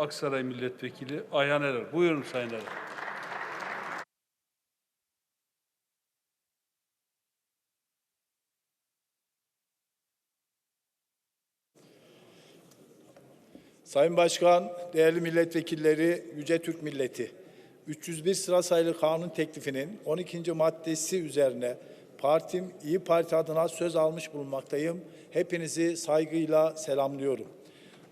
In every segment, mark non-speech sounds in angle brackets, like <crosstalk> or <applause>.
Aksaray Milletvekili Ayhan Erer. Buyurun Sayın Erer. Sayın Başkan, değerli milletvekilleri, Yüce Türk Milleti, 301 sıra sayılı kanun teklifinin 12. maddesi üzerine partim İyi Parti adına söz almış bulunmaktayım. Hepinizi saygıyla selamlıyorum.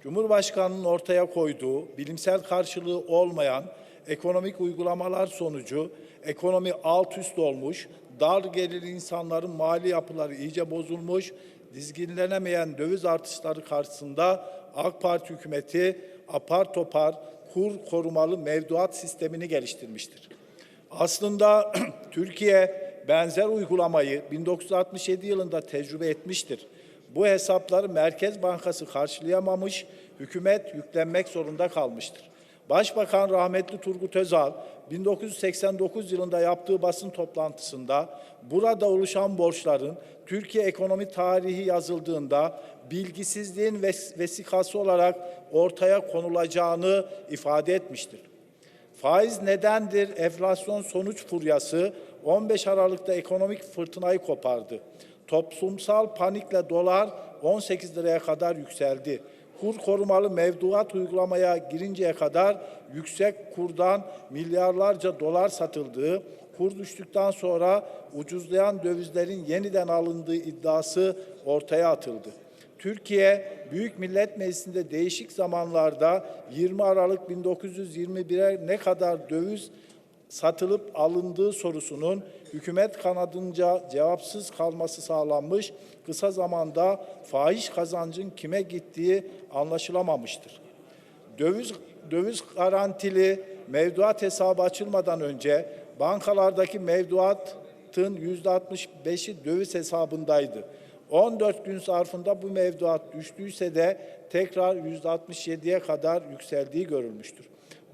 Cumhurbaşkanının ortaya koyduğu bilimsel karşılığı olmayan ekonomik uygulamalar sonucu ekonomi alt üst olmuş, dar gelirli insanların mali yapıları iyice bozulmuş, dizginlenemeyen döviz artışları karşısında AK Parti hükümeti apar topar kur korumalı mevduat sistemini geliştirmiştir. Aslında <clears throat> Türkiye benzer uygulamayı 1967 yılında tecrübe etmiştir. Bu hesapları Merkez Bankası karşılayamamış, hükümet yüklenmek zorunda kalmıştır. Başbakan rahmetli Turgut Özal 1989 yılında yaptığı basın toplantısında burada oluşan borçların Türkiye ekonomi tarihi yazıldığında bilgisizliğin ves- vesikası olarak ortaya konulacağını ifade etmiştir. Faiz nedendir? Enflasyon sonuç furyası 15 Aralık'ta ekonomik fırtınayı kopardı. Toplumsal panikle dolar 18 liraya kadar yükseldi. Kur korumalı mevduat uygulamaya girinceye kadar yüksek kurdan milyarlarca dolar satıldığı, kur düştükten sonra ucuzlayan dövizlerin yeniden alındığı iddiası ortaya atıldı. Türkiye Büyük Millet Meclisi'nde değişik zamanlarda 20 Aralık 1921'e ne kadar döviz satılıp alındığı sorusunun hükümet kanadınca cevapsız kalması sağlanmış, kısa zamanda fahiş kazancın kime gittiği anlaşılamamıştır. Döviz döviz garantili mevduat hesabı açılmadan önce bankalardaki mevduatın yüzde 65'i döviz hesabındaydı. 14 gün zarfında bu mevduat düştüyse de tekrar yüzde 67'ye kadar yükseldiği görülmüştür.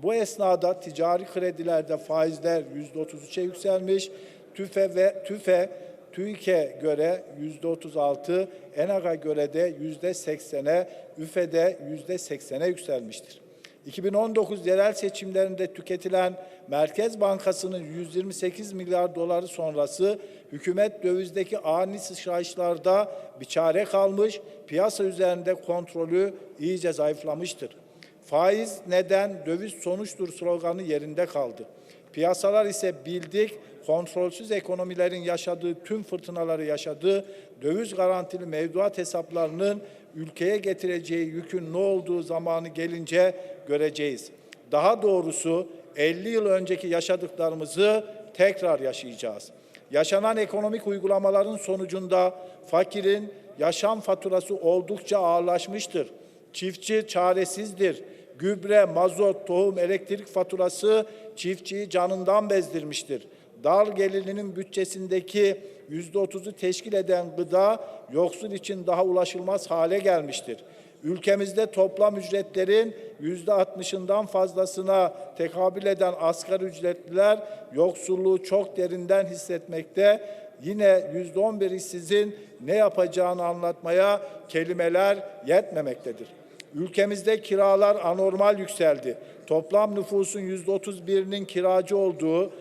Bu esnada ticari kredilerde faizler yüzde 33'e yükselmiş, TÜFE ve TÜFE TÜİK'e göre yüzde 36, ENAG'a göre de yüzde 80'e, ÜFE'de yüzde 80'e yükselmiştir. 2019 yerel seçimlerinde tüketilen Merkez Bankası'nın 128 milyar doları sonrası hükümet dövizdeki ani sıçrayışlarda bir çare kalmış, piyasa üzerinde kontrolü iyice zayıflamıştır. Faiz neden döviz sonuçtur sloganı yerinde kaldı. Piyasalar ise bildik, kontrolsüz ekonomilerin yaşadığı tüm fırtınaları yaşadığı döviz garantili mevduat hesaplarının ülkeye getireceği yükün ne olduğu zamanı gelince göreceğiz. Daha doğrusu 50 yıl önceki yaşadıklarımızı tekrar yaşayacağız. Yaşanan ekonomik uygulamaların sonucunda fakirin yaşam faturası oldukça ağırlaşmıştır. Çiftçi çaresizdir. Gübre, mazot, tohum, elektrik faturası çiftçiyi canından bezdirmiştir. Dar gelirlinin bütçesindeki yüzde otuzu teşkil eden gıda yoksul için daha ulaşılmaz hale gelmiştir. Ülkemizde toplam ücretlerin yüzde altmışından fazlasına tekabül eden asgari ücretliler yoksulluğu çok derinden hissetmekte. Yine yüzde on bir işsizin ne yapacağını anlatmaya kelimeler yetmemektedir. Ülkemizde kiralar anormal yükseldi. Toplam nüfusun yüzde otuz birinin kiracı olduğu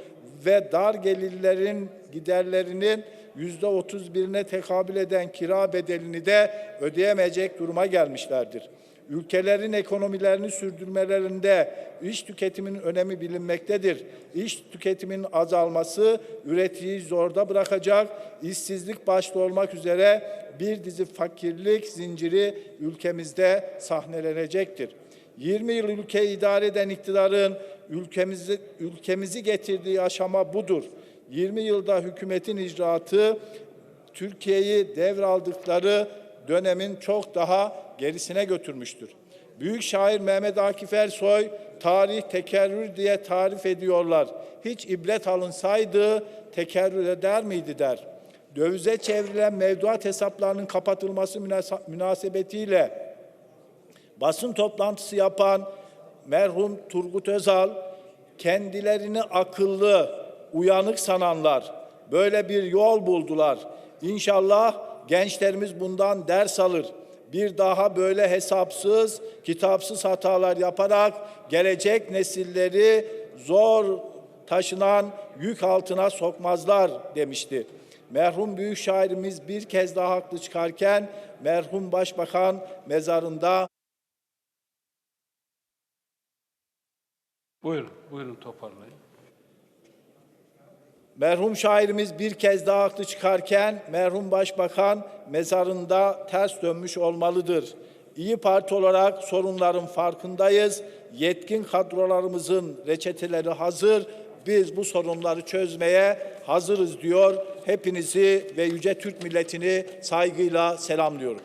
ve dar gelirlerin giderlerinin yüzde otuz birine tekabül eden kira bedelini de ödeyemeyecek duruma gelmişlerdir. Ülkelerin ekonomilerini sürdürmelerinde iş tüketiminin önemi bilinmektedir. İş tüketiminin azalması üreticiyi zorda bırakacak, işsizlik başta olmak üzere bir dizi fakirlik zinciri ülkemizde sahnelenecektir. 20 yıl ülkeyi idare eden iktidarın ülkemizi, ülkemizi getirdiği aşama budur. 20 yılda hükümetin icraatı Türkiye'yi devraldıkları dönemin çok daha gerisine götürmüştür. Büyük şair Mehmet Akif Ersoy tarih tekerrür diye tarif ediyorlar. Hiç ibret alınsaydı tekerrür eder miydi der. Dövize çevrilen mevduat hesaplarının kapatılması münasebetiyle basın toplantısı yapan merhum Turgut Özal kendilerini akıllı, uyanık sananlar böyle bir yol buldular. İnşallah gençlerimiz bundan ders alır. bir daha böyle hesapsız, kitapsız hatalar yaparak gelecek nesilleri zor taşınan yük altına sokmazlar demişti. Merhum büyük şairimiz bir kez daha haklı çıkarken merhum başbakan mezarında Buyurun, buyurun toparlayın. Merhum şairimiz bir kez daha haklı çıkarken merhum başbakan mezarında ters dönmüş olmalıdır. İyi Parti olarak sorunların farkındayız. Yetkin kadrolarımızın reçeteleri hazır. Biz bu sorunları çözmeye hazırız diyor. Hepinizi ve yüce Türk milletini saygıyla selamlıyorum.